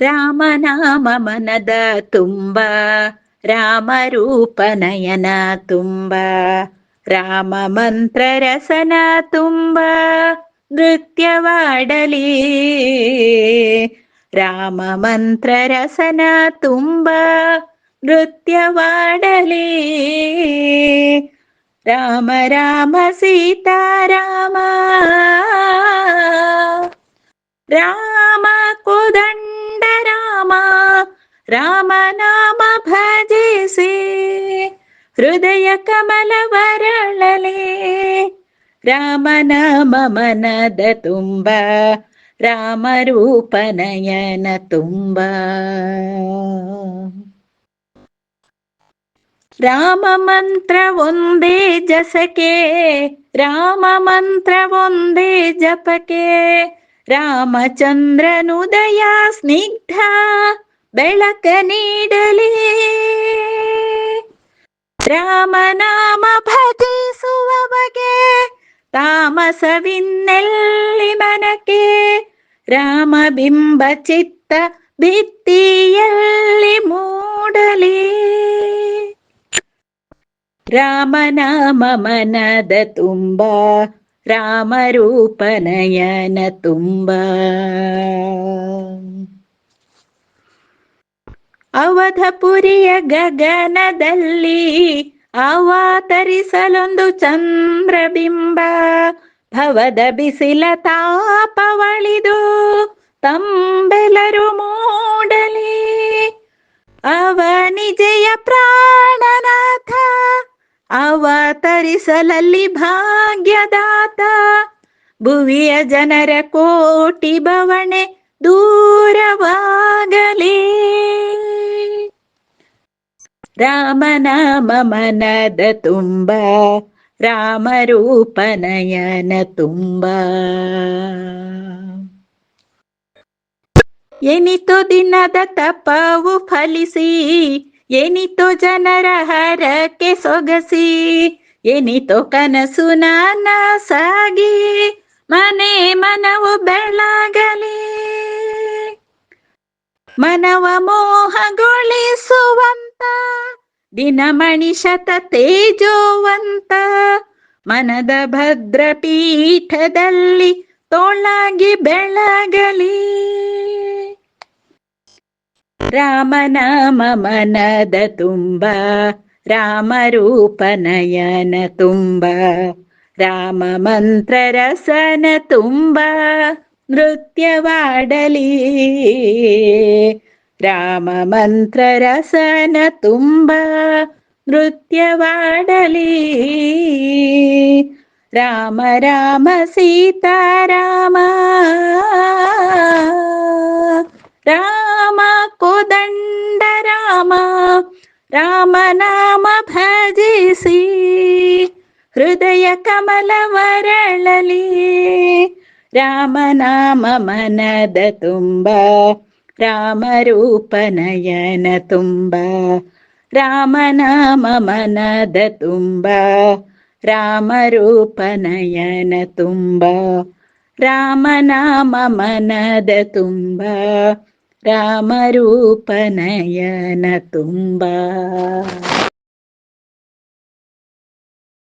ರಾಮನಾಮ ಮನದ ತುಂಬ ರಾಮರೂಪ ನಯನ ತುಂಬ, ರಾಮ ಮಂತ್ರ ರಸನ ತುಂಬ ನೃತ್ಯವಾಡಲಿ ರಾಮ ಮಂತ್ರ ರಸನ ತುಂಬ ನೃತ್ಯವಾಡಲಿ ರಾಮ ರಾಮ ಸೀತಾರಾಮ, ರಾಮ ಕೋದಂಡ ರಾಮನಾಮ ಭಜಿಸಿ ಹೃದಯ ಕಮಲ ವರಳಲೆ ರಾಮನಾಮ ಮನದ ತುಂಬ ರಾಮರೂಪ ನಯನ ತುಂಬ ರಾಮ ಮಂತ್ರ ಒಂದೇ ಜಸಕೆ ರಾಮ ಮಂತ್ರ ಒಂದೇ ಜಪಕೆ ರಾಮಚಂದ್ರನುದಯ ಸ್ನಿಗ್ಧ ಬೆಳಕ ನೀಡಲಿ. ರಾಮನಾಮ ಭಜಿಸುವ ಬಗೆ, ತಾಮಸವಿನ್ನೆಲ್ಲಿ ಮನಕೆ. ರಾಮ ಬಿಂಬ ಚಿತ್ತ ಭಿತ್ತಿಯಲ್ಲಿ ಮೂಡಲಿ. ರಾಮನಾಮ ಮನದ ತುಂಬ ರಾಮರೂಪನಯನ ತುಂಬ. ಅವಧಪುರಿಯ ಗಗನದಲ್ಲಿ ಅವತರಿಸಲೊಂದು ಚಂದ್ರಬಿಂಬ. ಭವದ ಬಿಸಿಲ ತಾಪವಳಿದು ತಂಬೆಲರು ಮೂಡಲಿ. ಅವನಿಜಯ ಪ್ರಾಣನಾಥ ಅವತರಿಸಲಲ್ಲಿ ಭಾಗ್ಯದಾತ. ಭುವಿಯ ಜನರ ಕೋಟಿ ಬವಣೆ ದೂರವಾಗಲಿ. ರಾಮನಾಮ ಮನದ ತುಂಬ ರಾಮರೂಪ ನಯನ ತುಂಬ. ಎನಿತೋ ದಿನದ ತಪವು ಫಲಿಸಿ, ಎನಿತೋ ಜನರ ಹರಕೆ ಸೊಗಸಿ, ಎನಿತೋ ಕನಸು ನಾನ ಸಾಗಿ, ಮನೆ ಮನವು ಬೆಳಗಲಿ. ಮನವ ಮೋಹಗೊಳಿಸುವಂತ ದಿನಮಣಿ ಶತ ತೇಜೋವಂತ ಮನದ ಭದ್ರ ಪೀಠದಲ್ಲಿ ತೋಳಾಗಿ ಬೆಳಗಲಿ. ರಾಮನಾಮ ಮನದ ತುಂಬ ರಾಮರೂಪ ನಯನ ತುಂಬ, ರಾಮ ಮಂತ್ರ ರಸನ ತುಂಬ, ನೃತ್ಯವಾಡಲಿ. ರಾಮ ಮಂತ್ರ ರಸನ ತುಂಬ ನೃತ್ಯವಾಡಲಿ ರಾಮ ರಾಮ ಸೀತಾರಾಮ ರಾಮ ಕೋದಂಡ ರಾಮ ರಾಮನಾಮ ಭಜಿಸಿ ಹೃದಯ ಕಮಲ ವರಳಲಿ ರಾಮನಾಮ ಮನದ ತುಂಬ ರಾಮರೂಪ ನಯನ ತುಂಬ ರಾಮನಾಮ ಮನದ ತುಂಬ ರಾಮರೂಪ ನಯನ ತುಂಬ ರಾಮನಾಮ ಮನದ ತುಂಬ ರಾಮರೂಪ ನಯನ ತುಂಬ